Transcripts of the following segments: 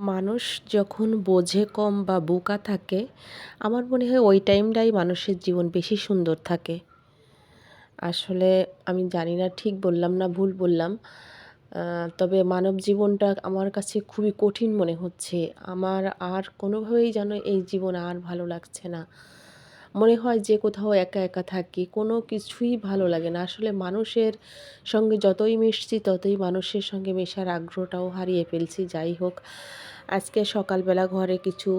মানুষ যখন বোঝে কম বা বোকা থাকে, আমার মনে হয় ওই টাইমটাই মানুষের জীবন বেশি সুন্দর থাকে। আসলে আমি জানি না, ঠিক বললাম না, ভুল বললাম। তবে মানব জীবনটা আমার কাছে খুবই কঠিন মনে হচ্ছে। আমার আর কোনোভাবেই যেন এই জীবন আর ভালো লাগছে না। মনে হয় যে কোথাও একা একা থাকি, কোনো কিছুই ভালো লাগে না। আসলে মানুষের সঙ্গে যতই মিশছি, ততই মানুষের সঙ্গে মেশার আগ্রহটাও হারিয়ে ফেলছি। যাই হোক আজকে সকালবেলা ঘরে কিছু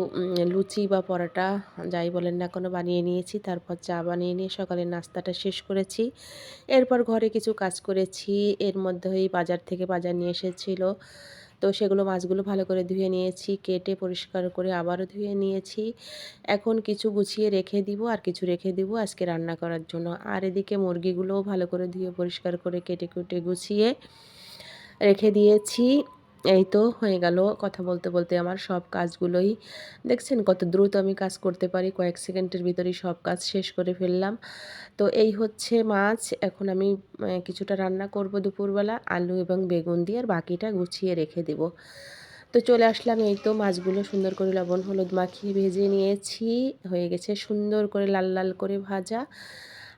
লুচি বা পরোটা যাই বলেন না কোনো বানিয়ে নিয়েছি। তারপর চা বানিয়ে নিয়ে সকালের নাস্তাটা শেষ করেছি। এরপর ঘরে কিছু কাজ করেছি। এর মধ্যেই বাজার থেকে বাজার নিয়ে এসেছিল। তো সেগুলো মাছগুলো ভালো করে ধুয়ে নিয়েছি, কেটে পরিষ্কার করে আবারও ধুয়ে নিয়েছি। এখন কিছু গুছিয়ে রেখে দিব আর কিছু রেখে দিব আজকে রান্না করার জন্য। আর এদিকে মুরগিগুলোও ভালো করে ধুয়ে পরিষ্কার করে কেটে কুটে গুছিয়ে রেখে দিয়েছি। এই তো হয়ে গেল কথা বলতে বলতে আমার সব কাজগুলোই। দেখছেন কত দ্রুত আমি কাজ করতে পারি, কয়েক সেকেন্ডের ভিতরেই সব কাজ শেষ করে ফেললাম। তো এই হচ্ছে মাছ, এখন আমি কিছুটা রান্না করব দুপুরবেলা, আলু এবং বেগুন দিয়ে, আর বাকিটা গুছিয়ে রেখে দেব। তো চলে আসলাম এই তো মাছগুলো সুন্দর করে লবণ হলুদ মাখিয়ে ভেজে নিয়েছি, হয়ে গেছে সুন্দর করে লাল লাল করে ভাজা।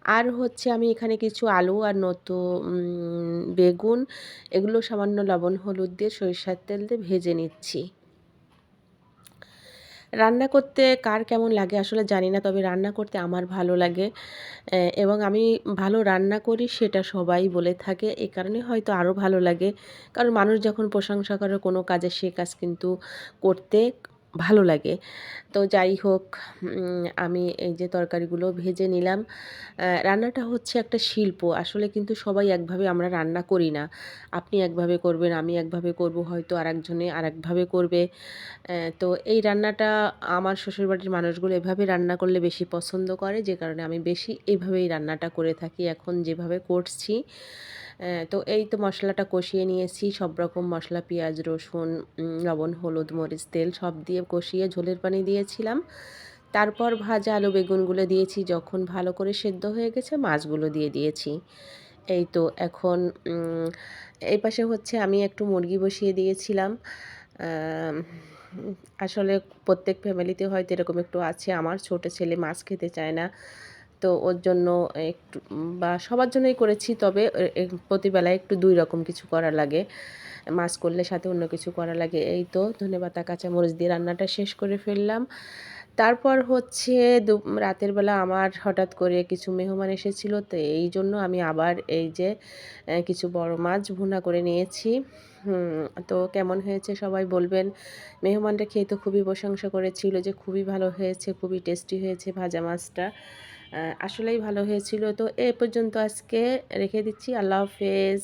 আর হচ্ছে আমি এখানে কিছু আলু আর নতো বেগুন, এগুলো সামান্য লবণ, হলুদ দিয়ে সরিষার তেল দিয়ে ভেজে নিচ্ছি। রান্না করতে কার কেমন লাগে আসলে জানি না, তবে রান্না করতে আমার ভালো লাগে। এবং আমি ভালো রান্না করি সেটা সবাই বলে থাকে, এ কারণে হয়তো আরও ভালো লাগে। কারণ মানুষ যখন প্রশংসা করে কোনো কাজে সে কাজ কিন্তু করতে ভালো লাগে। তো যাই হোক আমি এই যে তরকারিগুলো ভেজে নিলাম। রান্নাটা হচ্ছে একটা শিল্প। আসলে কিন্তু সবাই একভাবে আমরা রান্না করি না। আপনি একভাবে করবেন, আমি একভাবে করব, হয়তো আর একজনে আর একভাবে করবে তো এই রান্নাটা আমার শ্বশুরবাড়ির মানুষগুলো এভাবে রান্না করলে বেশি পছন্দ করে। যে কারণে আমি বেশি এইভাবেই রান্নাটা করে থাকি। এখন যেভাবে করছি তো এই তো মশলাটা কষিয়ে নিয়েছি, সব রকম মশলা, পেঁয়াজ, রসুন লবণ, হলুদ, মরিচ, তেল সব দিয়ে কষিয়ে ঝোলের পানি দিয়েছিলাম। তারপর ভাজা আলু বেগুনগুলো দিয়েছি, যখন ভালো করে সেদ্ধ হয়ে গেছে মাছগুলো দিয়ে দিয়েছি। এই তো এখন এই পাশে হচ্ছে আমি একটু মুরগি বসিয়ে দিয়েছিলাম। আসলে প্রত্যেক ফ্যামিলিতে হয়তো এরকম একটু আছে, আমার ছোট ছেলে মাছ খেতে চায় না। তো ওর জন্য একটু, বা সবার জন্যই করেছি, তবে প্রতিবেলায় একটু দুই রকম কিছু করা লাগে। মাছ করলে সাথে অন্য কিছু করা লাগে। এই তো ধনেপাতা, কাঁচামরিচ দিয়ে রান্নাটা শেষ করে ফেললাম। তারপর হচ্ছে দু, রাতের বেলা আমার হঠাৎ করে কিছু মেহমান এসেছিল, তো এই জন্য আমি আবার এই যে কিছু বড় মাছ ভুনা করে নিয়েছি। তো কেমন হয়েছে সবাই বলবেন। মেহমানটা খেয়ে তো খুবই প্রশংসা করেছিল যে খুবই ভালো হয়েছে, খুবই টেস্টি হয়েছে ভাজা মাছটা। আসলেই ভালো হয়েছিল। তো এ পর্যন্ত আজকে রেখে দিচ্ছি। আল্লাহ হাফেজ।